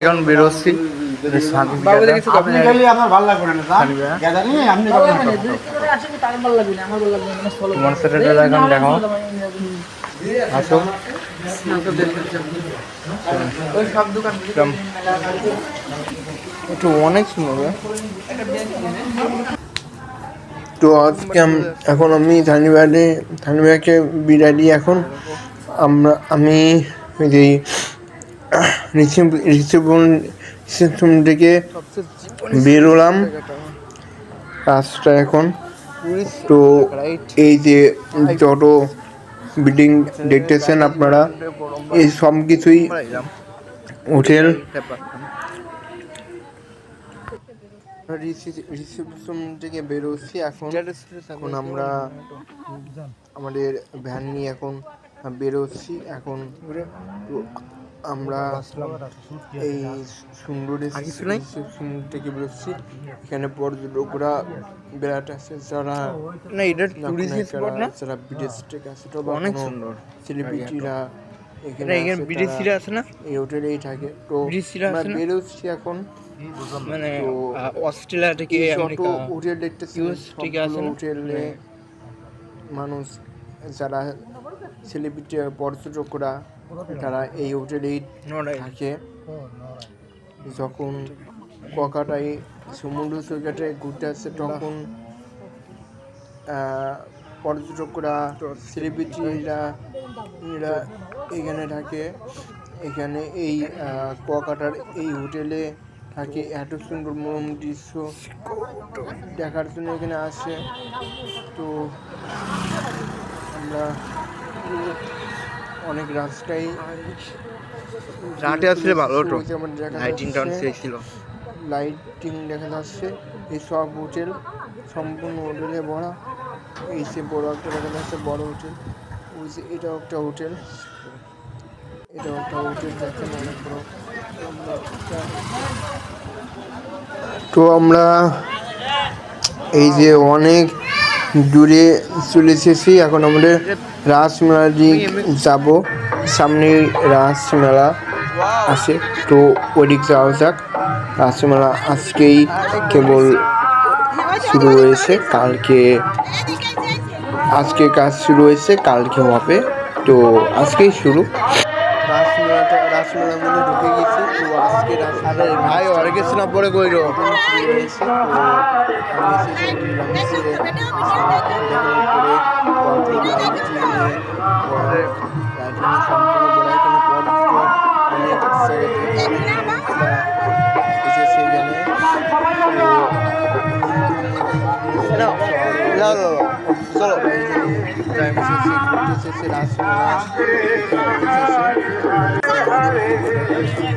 এখন বেরোচ্ছি। দেখো আসো একটু অনেক সুন্দর তো আজকে এখন আমি থানিবাড়ি থানিবাড়িকে বিদায় দিয়ে এখন আমরা আমি ওই যে রিসেপশন রিসেপশন থেকে বেরোলাম। রাস্তা এখন। তো এই যে যত বিল্ডিং দেখতেছেন আপনারা, এই সব কিছুই হোটেল। রিসেপশন থেকে বেরোচ্ছি এখন। এখন আমরা আমাদের ভ্যান নিয়ে এখন বেরোচ্ছি। এখন আমরা এই সুন্দরী রিসেপশন থেকে বেরোচ্ছি এখানে পর্যটকরা বেড়াট আছে যারা না এটা টুরিস্ট স্পট না? যারা বিদেশ থেকে আসে তো অনেক সুন্দর। সেলিব্রিটিরা এখানে বিদেশিরা আছে না? এই হোটেলেই থাকে। তো বিদেশিরা আছে না? বেরোচ্ছি এখন। মানে তো অস্ট্রেলিয়া থেকে আমেরিকা হোটেল দেখতেছি US থেকে আসে হোটেলে মানুষ যারা সেলিব্রিটি পর্যটকরা তারা এই হোটেলেই থাকে। যখন ককাটাই সমুদ্র সৈকতে ঘুরতে আসছে তখন পর্যটকরা সেলিব্রিটিরা এরা এখানে থাকে। এখানে এই আহ, কুয়াকাটার এই হোটেলে থাকে এত সুন্দর মনোরম দৃশ্য দেখার জন্য এখানে আসে। তো আমরা অনেক রাস্তায় রাতে আসলে ভালো হতো। লাইটিংটা যাচ্ছে, ছিল। লাইটিং দেখা যাচ্ছে এই সব হোটেল সম্পূর্ণ হোটেলে ভরা। এই সে বড় একটা দেখা যাচ্ছে বড় হোটেল ওই যে এটাও একটা হোটেল এটাও একটা হোটেল দেখেন অনেক বড়। তো আমরা এই যে অনেক দূরে চলে এসেছি। এখন আমাদের রাসমেলা দিক যাব। সামনে রাসমেলা আছে, তো ওদিক যাওয়া যাক। রাসমেলা আজকেই কেবল শুরু হয়েছে, কালকে আজকে কাজ শুরু হয়েছে, কালকে হবে, তো আজকেই শুরু। রাসমেলাটা রাসমেলার মধ্যে ঢুকে আজকে রাসমেলা ভাই এসেছি নিলামসে দেখানোর পরে বড় এখানে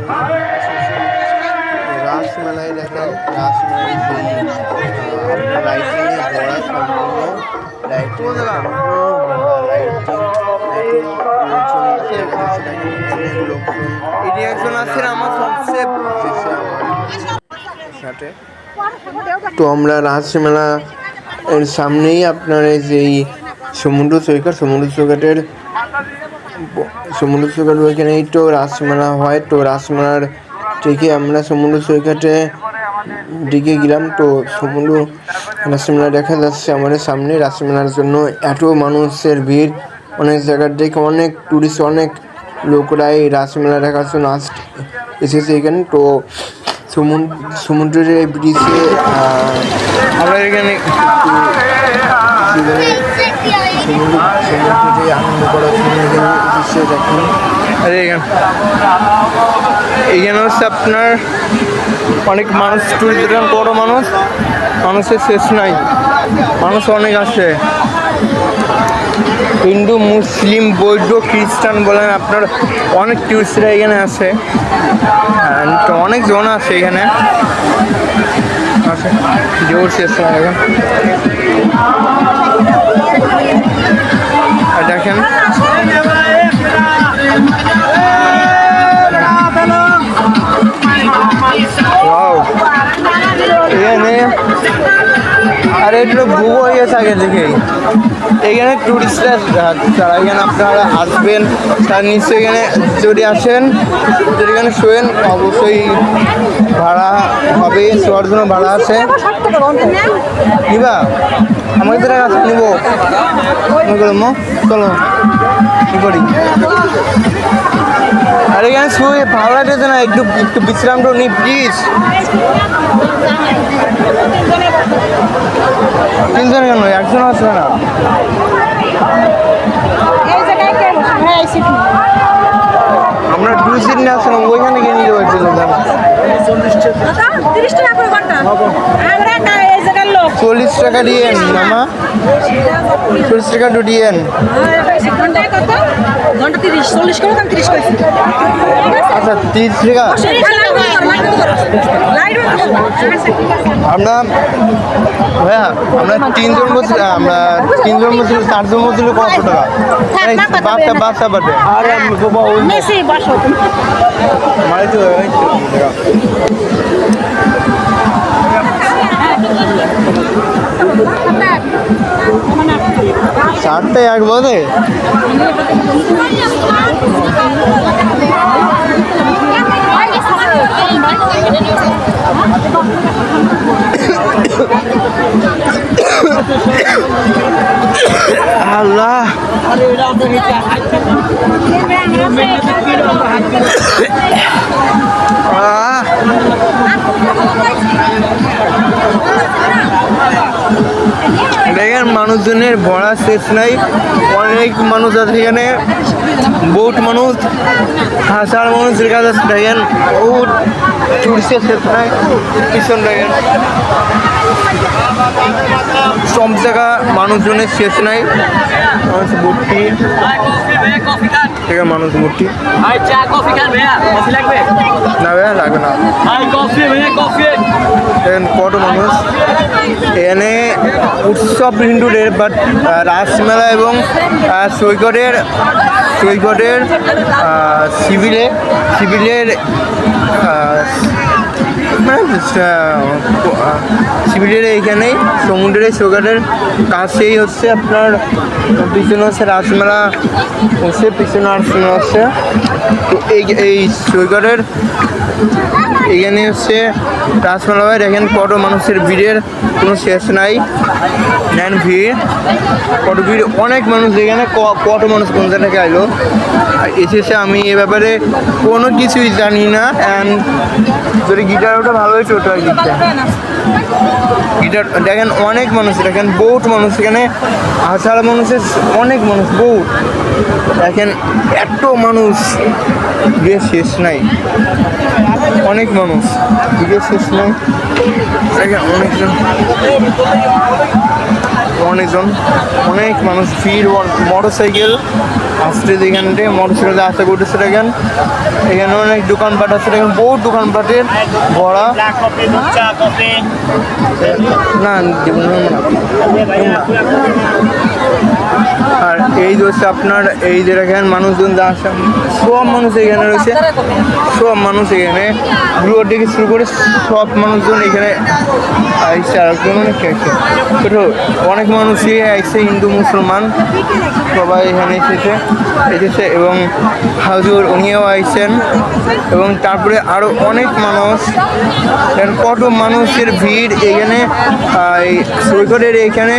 পর্যটক দেখেন লাইটিংয়ে সম্পূর্ণ লাইটিং এটি একজন আমার সবচেয়ে? সাথে। তো আমরা রাসমেলা এর সামনেই আপনার এই যে সমুদ্র সৈকত সমুদ্র সৈকতের সমুদ্র সৈকত ওইখানেই তো রাসমেলা হয় তো রাসমেলার থেকে আমরা সমুদ্র সৈকতে দিকে গেলাম, তো সমুদ্র রাসমেলা দেখা যাচ্ছে আমাদের সামনে রাসমেলার জন্য এত মানুষের ভিড়। অনেক জায়গার থেকে অনেক টুরিস্ট অনেক লোকরাই রাসমেলা দেখার জন্য আস এসেছে এখানে। তো সমুদ্র, সমুদ্রের ব্রিজে আমরা এখানে সমুদ্র সমুদ্রে আনন্দ করার জন্য এখানে দেখুন। আরে এখানে। এইখানে হচ্ছে আপনার অনেক মানুষ টুরিস্ট বড় মানুষ, মানুষের শেষ নাই। মানুষ অনেক আসে হিন্দু, মুসলিম, বৌদ্ধ, খ্রিস্টান বলেন আপনার অনেক টুরিস্টরা এখানে আসে অনেক জন আছে এখানে। আছে জোর শেষ হয় এখন দেখেন। এখানে আর এগুলো ভুয়ো হয়ে থাকে দেখে। এখানে টুরিস্টরা তারা এখানে আপনারা আসবেন তার নিশ্চয়ই এখানে যদি আসেন যদি এখানে শোয়েন অবশ্যই ভাড়া হবে শোয়ার জন্য ভাড়া আছে। নিবা আমাকে তো কাছে নিবো। চলো কি করি? আর এখানে শুয়ে ভালো লাগতেছে না একটু একটু বিশ্রামটা নি প্লিজ তিনজন কেন? একজন আসবে না। আমরা টু সিট নিয়ে আসলাম ওইখানে গিয়ে নিয়ে যাব একটু তিরিশ টাকা করে ঘণ্টা। চল্লিশ টাকা দিয়েন মামা। চল্লিশ টাকা তো দিয়েন আচ্ছা তিরিশ টাকা। আমরা ভাইয়া আমরা তিনজন বলছি আমরা তিনজন বলছি চারজন বলছিল কত টাকা। বাচ্চা বাচ্চা আরে বাবা মানে তো চারটে এক বোধে আল্লাহ। দেখেন, মানুষজনের ভরা শেষ নাই। অনেক মানুষ আছে এখানে। বহুত মানুষ হাসার মানুষের কাছে আছে। দেখেন, বহুত টুরিস্টের নাই পিছন দেখেন সব জায়গা মানুষজনের শেষ নাই। মানুষ ভর্তি। ঠিক মানুষ ভর্তি। না ভাইয়া, লাগবে না। কত মানুষ। এখানে উৎসব হিন্দুদের বাট রাসমেলা এবং সৈকতের আহ, সিভিলে সিভিলের মানে সিভিলের এইখানেই সমুদ্রের সৈকতের কাছেই হচ্ছে আপনার পিছনে হচ্ছে রাসমেলা হচ্ছে পিছনে রাসমেলা হচ্ছে তো এই এই সৈকতের এখানে হচ্ছে রাসমেলা হয় দেখেন কত মানুষের ভিড়ের কোনো শেষ নাই। নেন ভিড়, কত ভিড়, অনেক মানুষ এখানে কত মানুষ কোন জায়গা আইলো। আর এসেছে আমি এ ব্যাপারে কোনো কিছুই জানি না অ্যান্ড যদি গিটার ওটা ভালো হয়েছে ওটা গিটার গিটার দেখেন অনেক মানুষ, দেখেন বহুত মানুষ, এখানে হাজার মানুষের অনেক মানুষ, বহুত। দেখেন এত মানুষ বিয়ে শেষ নাই। অনেক মানুষ বিয়ে শেষ নাই। দেখেন অনেকজন অনেকজন, অনেক মানুষ, ভিড় মোটর সাইকেল আসছে যেখান থেকে মোটর সাইকেল আসতে করতেছে দেখেন এখানে অনেক দোকানপাট আছে, দেখেন বহুত দোকানপাটের ভরা। না। আর এই হচ্ছে আপনার, এই যে দেখেন মানুষজন যা আসে, সব মানুষ এখানে রয়েছে। সব মানুষ এখানে। গ্রুপ থেকে শুরু করে সব মানুষজন এখানে আসছে আর অনেক অনেক মানুষই আসছে হিন্দু, মুসলমান, সবাই এখানে এসেছে। এসেছে এবং হাজুর, উনিও আসছেন এবং তারপরে আরও অনেক মানুষ। কত মানুষের ভিড় এখানে সৈকতের এখানে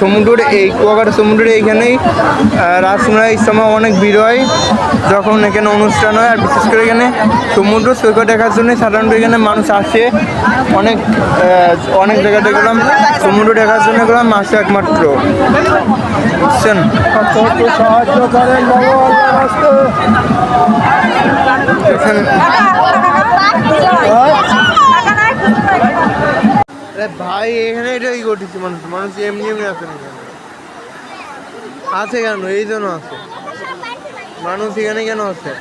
সমুদ্রের এই কুয়াকাটা সমুদ্রের এইখানেই রাসমলাই সময় অনেক ভিড় হয়। যখন এখানে অনুষ্ঠান হয়, আর বিশেষ করে এখানে সমুদ্র সৈকত দেখার জন্য সাধারণত এখানে মানুষ আসে। অনেক অনেক জায়গাতে গেলাম সমুদ্র দেখার জন্য গেলাম মাসে একমাত্র। বুঝছেন? সাহায্য করেন ভাই, এখানে এটাই ঘটেছে মানুষ? মানুষ এমনি এমনি আসে না আছে কেন? এই জন্য আছে। মানুষ এখানে কেন আছে?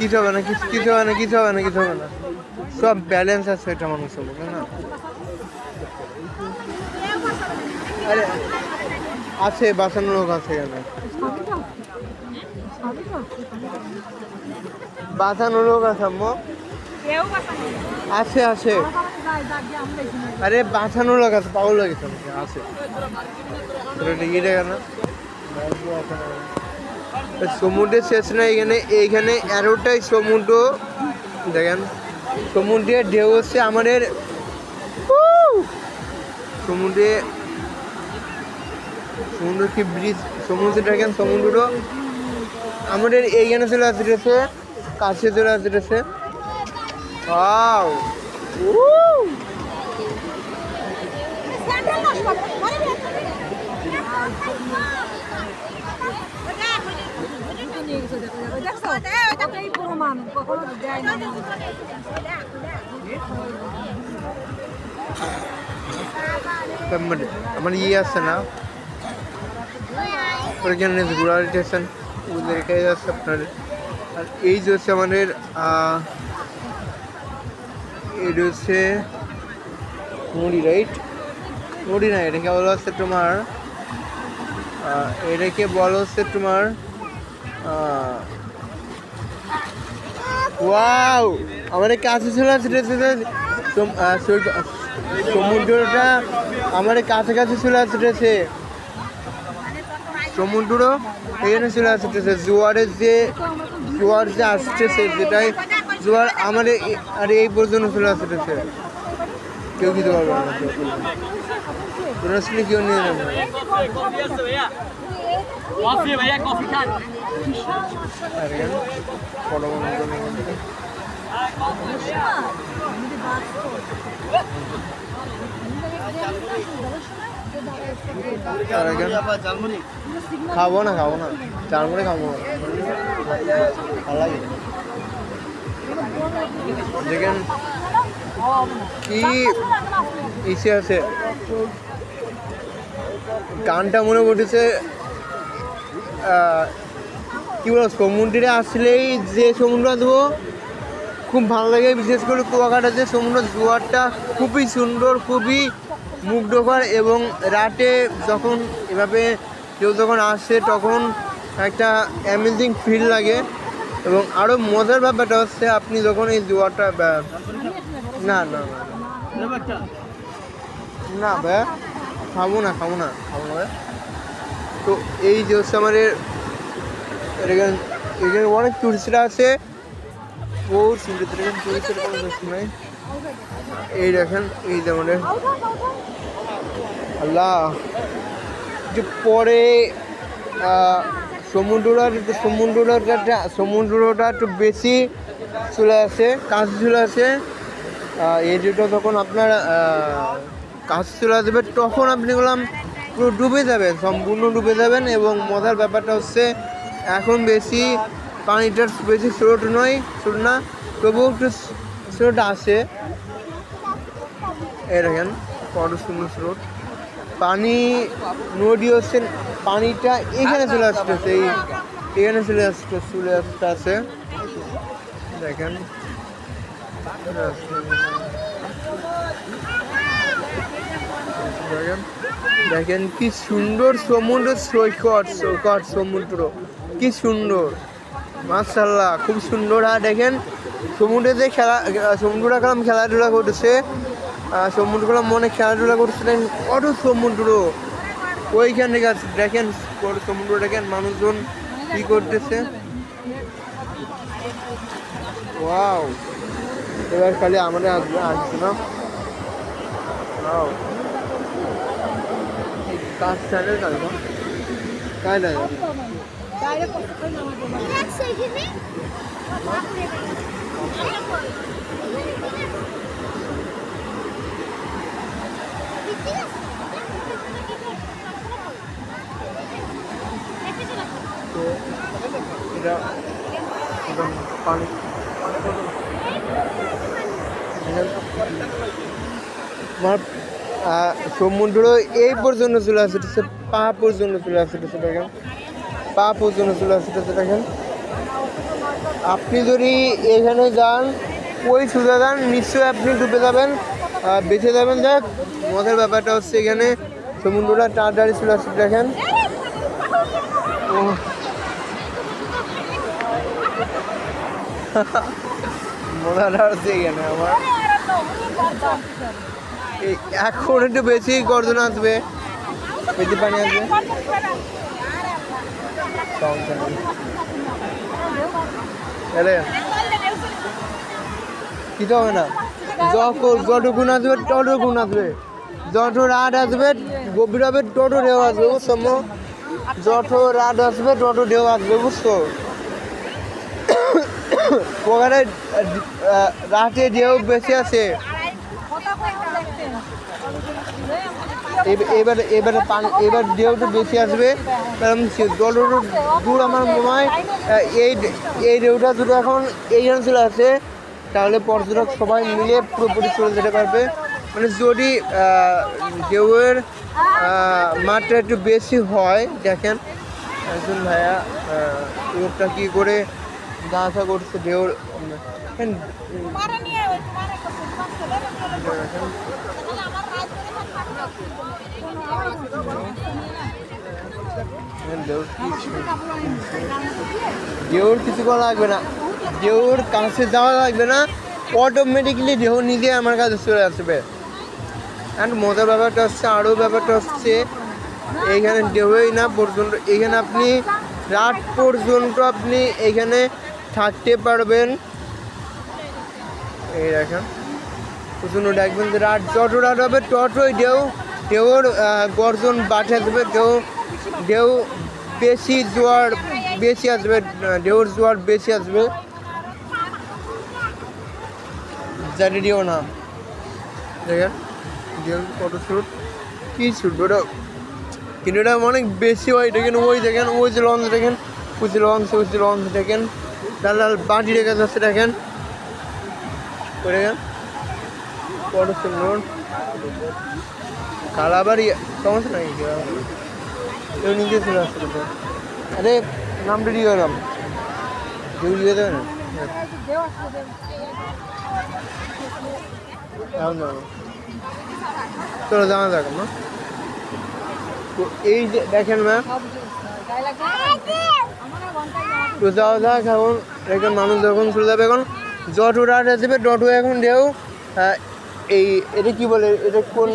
কিছু হবে না কিছু হবে না, কিছু হবে না, কিছু হবে না। সব ব্যালেন্স আছে এটা মানুষ হবে না? আরে, আছে, বাঁচানোর লোক আছে এখানে। লোক আছে, আম্মু। আছে আছে। আরে বাঁচানো লোক আছে, পাগল লাগে আছে। টিকিট কেন সমুদ্রের শেষ না এখানে এইখানে এরোটাই সমুদ্র। দেখেন। সমুদ্রের ঢেউ হচ্ছে আমাদের! সমুদ্রে সমুদ্র কি ব্রিজ সমুদ্রে দেখেন সমুদ্র আমাদের এইখানে চলে আসতেছে কাছে চলে আসতেছে Wow! Woo দেখো দেখো দেখছ এই প্রমাণ কখনো দেয় না আমার ইয়ে আছে না। ঘোড়ার স্টেশন ওদেরকে যাচ্ছে আপনার। আর এই যে হচ্ছে আমাদের এটা হচ্ছে মুড়ি রাইট মুড়ি না, এটাকে বলা হচ্ছে তোমার এটাকে বলা হচ্ছে তোমার ওয়াও আমাদের কাছে ছিল সেটা সেটা সমুদ্রটা আমাদের কাছাকাছি চলে আসতেছে সমুদ্র এখানে চলে আসতেছে জোয়ারের যে জোয়ার যে আসতেছে যেটাই জোয়ার আমাদের আর এই পর্যন্ত চলে আসতেছে কেউ দিতে পারবে না, কেউ নিয়ে যাবে কফি ভাইয়া, কফি খান। খাব না খাব না। চারমুড়ি খাব। দেখেন কি ইসে আছে। গানটা মনে পড়েছে কি বলো সমুদ্রে আসলেই যে সমুদ্র দেবো খুব ভালো লাগে। বিশেষ করে কুয়াকাটা যে সমুদ্র জোয়ারটা খুবই সুন্দর খুবই মুগ্ধকর এবং রাতে যখন এভাবে কেউ যখন আসে তখন একটা অ্যামেজিং ফিল লাগে এবং আরও মজার ব্যাপারটা হচ্ছে আপনি যখন এই জোয়ারটা না না না না। না ভাইয়া। খাব না খাব না খাব না। ভাইয়া তো এই যে হচ্ছে আমাদের এখানে অনেক টুরিস্টরা আছে। বহু সুন্দর নাই। এই দেখেন এই যে আমাদের। আল্লাহ। যে পরে আহ, সমুদ্রটা সমুদ্রটা সমুদ্রটা একটু বেশি চলে আসে কাছে চলে আসে এই যেটা তখন আপনার কাছে চলে আসবে তখন আপনি বললাম পুরো ডুবে যাবেন, সম্পূর্ণ ডুবে যাবেন এবং মজার ব্যাপারটা হচ্ছে এখন বেশি পানিটা বেশি স্রোত নয়, স্রোত না, তবুও একটু স্রোত আসে এই দেখেন কত সুন্দর স্রোত। পানি, নদী হচ্ছে, পানিটা এখানে চলে আসতেছে, এই এখানে চলে আসতে চলে আসতে আছে দেখেন। দেখেন। দেখেন কি সুন্দর সমুদ্র সৈকত সৈকত সমুদ্র। কি সুন্দর। মার্শাল্লাহ খুব সুন্দর আর দেখেন। সমুদ্রে যে খেলা সমুদ্রটা কালাম খেলাধুলা করতেছে। আহ, সমুদ্রগুলো মনে খেলাধুলা করতেছিলেন কত সমুদ্র। ওইখান থেকে দেখেন সমুদ্র দেখেন মানুষজন কি করতেছে। ওয়াও এবার খালি আমাদের আসবে আসছে না। Galatasaray galiba. Gayla ya. Daire koyduk. Bırak sevgini. Bak buraya koy. Bitti ya. तो मेरा एकदम पानी वहाँ সমুদ্র এই পর্যন্ত চলে আসতেছে পা পর্যন্ত চলে আসতেছে দেখেন। পা পর্যন্ত চলে আসতেছে দেখেন। আপনি যদি এখানে যান, ওই সুদা যান, নিশ্চয়ই আপনি ডুবে যাবেন বেঁচে যাবেন। যাক, মজার ব্যাপারটা হচ্ছে এখানে সমুদ্রটা তাড়াতাড়ি চলে আসছে দেখেন। ও মোড়াটা হচ্ছে এখানে আমার। এখন একটু বেশি গর্জন আসবে। বেশি পানি আসবে। কিছু হবে না? যত যতক্ষণ আসবে ততক্ষণ আসবে। যত রাত আসবে, গভীর হবে, তত ঢেউ আসবে, বুঝছ? যত রাত আসবে, তত ঢেউ আসবে, বুঝছ? ওখানে রাতে ঢেউ বেশি আছে এবার এবারে পানি এবার ঢেউটা বেশি আসবে কারণ যতটুকু দূর আমার মনে হয় এই এই ঢেউটা দুটো এখন এই অঞ্চলে আছে তাহলে পর্যটক সবাই মিলে পুরোপুরি চলে যেতে পারবে। মানে যদি ঢেউয়ের মাত্রা একটু বেশি হয় দেখেন একজন ভাইয়া লোকটা কী করে আসা করছে ঢেউর দেখেন, ঢেউর কিছু করা লাগবে না। ঢেউর কাছে যাওয়া লাগবে না। অটোমেটিকলি ঢেউ নিজে আমার কাছে চলে আসবে। অ্যান্ড মজার ব্যাপারটা হচ্ছে আরও ব্যাপারটা হচ্ছে এইখানে ঢেউই না পর্যন্ত, এখানে আপনি রাত পর্যন্ত আপনি এখানে থাকতে পারবেন। এই দেখেন দেখবেন যে রাত যত রাত হবে, ততই ঢেউ ঢেউর গর্জন বাড়তে আসবে ঢেউ ঢেউ বেশি জোয়ার বেশি আসবে ঢেউর জোয়ার বেশি আসবে। জানি দিও না। দেখেন ঢেউ শুট কী ছুটবে ওটা কিন্তু এটা অনেক বেশি হয়, দেখেন ওই দেখেন, ওই যে লঞ্চ, দেখেন, ওই লঞ্চ ওই লঞ্চ, দেখেন, লাল লাল বাটি রেখে যাচ্ছে, দেখেন। ওই দেখেন, কত সুন্দর নাই কেউ নিজে তো আরে নামটা দিয়ে নাম দিয়ে দেবে না? চলো, জানা যাক না তো এই যে, দেখেন ম্যাম তো যাওয়া যাক এখন। এখন মানুষ যখন চলে যাবে, এখন যত রাত আসবে তত এখন ঢেউ এই এটা কি বলে? এটা কোন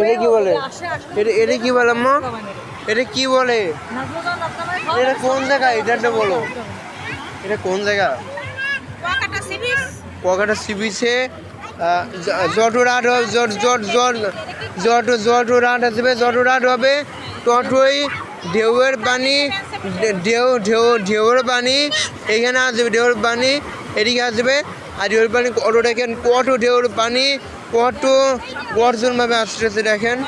এটা কি বলে? এটা এটা কি বলে আম্মা? এটা কি বলে? এটা কোন জায়গা? এটা বলো। এটা কোন জায়গা? কুয়াকাটা সি বিচে রাত হবে যত যত যত যত রাত আসবে রাত হবে। ততই ঢেউয়ের পানি ঢেউ ঢেউ ঢেউয়ের পানি এখানে আসবে ঢেউয়ের পানি এদিকে আসবে। আর ঢেউয়ের পানি কত দেখেন কত ঢেউর পানি কত গর্জনভাবে আসতেছে দেখেন।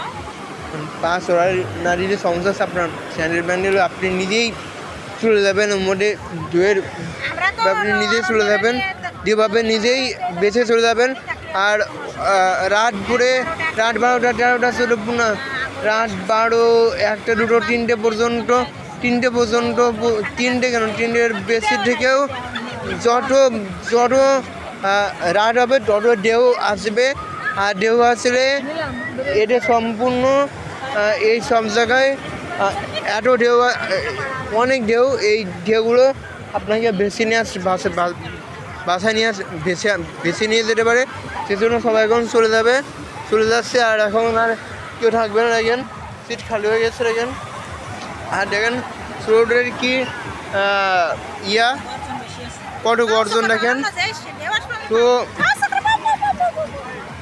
পাঁচ ওরা না দিলে সমস্যা আছে আপনার স্যান্ডেল ব্যান্ডেল আপনি নিজেই চলে যাবেন মধ্যে ঢেউয়ের আপনি নিজেই চলে যাবেন যেভাবে নিজেই বেঁচে চলে যাবেন। আর রাত ভরে রাত বারোটা তেরোটা চলে না রাত বারো একটা দুটো তিনটে পর্যন্ত তিনটে পর্যন্ত তিনটে কেন তিনটের বেশি থেকেও যত যত রাত হবে তত ঢেউ আসবে। আর ঢেউ আসলে এটা সম্পূর্ণ এই সব জায়গায় এত ঢেউ অনেক ঢেউ, এই ঢেউগুলো আপনাকে বেছে নিয়ে আস, বাসে বাসায় নিয়ে আস, বেছে বেছে নিয়ে যেতে পারে। সেজন্য সবাই এখন চলে যাবে, চলে যাচ্ছে, আর এখন আর কেউ থাকবে না, দেখেন, সিট খালি হয়ে গেছে, দেখেন। আর দেখেন, রোডের কি ইয়া কত গর্জন দেখেন। তো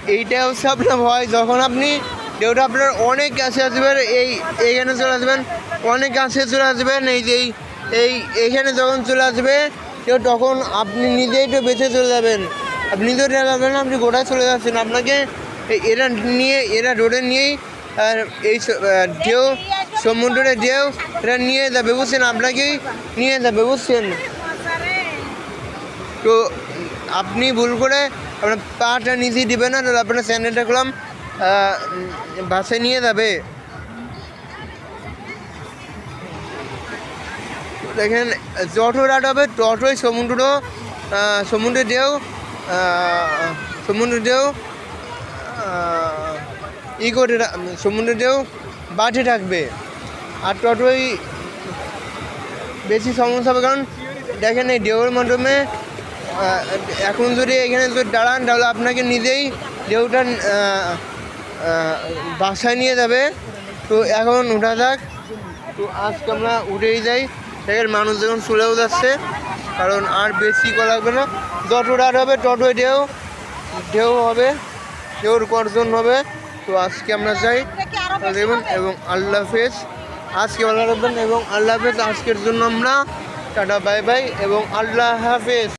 এইটা হচ্ছে আপনার ভয় যখন আপনি ঢেউটা আপনার অনেক কাছে আসবেন, এই, এইখানে চলে আসবেন, অনেক কাছে চলে আসবেন, এই যে এই- এই, এইখানে যখন চলে আসবে কেউ তখন আপনি নিজেই তো বেঁচে চলে যাবেন। আপনি তো এটা যাবেন, আপনি গোটায় চলে যাচ্ছেন। আপনাকে এরা নিয়ে, এরা রোডে নিয়েই, আর এই ঢেউ, সমুদ্রের ঢেউ, এরা নিয়ে যাবে, বুঝছেন? আপনাকেই নিয়ে যাবে, বুঝছেন? তো আপনি ভুল করে আপনার পাটা নিচে দিবেন না তাহলে আপনার স্যান্ডেলটা করলাম বাসে নিয়ে যাবে। দেখেন যত রাত হবে ততই সমুদ্র সমুদ্রের ঢেউ আহ, সমুদ্রের ঢেউ ই করে সমুদ্রের ঢেউ বাড়তে থাকবে। আর ততই বেশি সমস্যা হবে কারণ দেখেন এই ঢেউয়ের মাধ্যমে এখন যদি এখানে যদি দাঁড়ান, তাহলে আপনাকে নিজেই ঢেউটা বাসায় নিয়ে যাবে। তো এখন উঠা থাক তো আজকে আমরা উঠেই যাই। দেখেন মানুষ যখন চলেও যাচ্ছে, কারণ আর বেশি করা লাগবে না। যত রাত হবে, ততই ঢেউ ঢেউ হবে, ঢেউর গর্জন হবে। তো আজকে আমরা যাই। দেখুন, এবং আল্লাহ হাফেজ। আজকে ভালো রাখবেন এবং আল্লাহ হাফেজ। আজকের জন্য আমরা টাটা, বাই বাই, এবং আল্লাহ হাফেজ।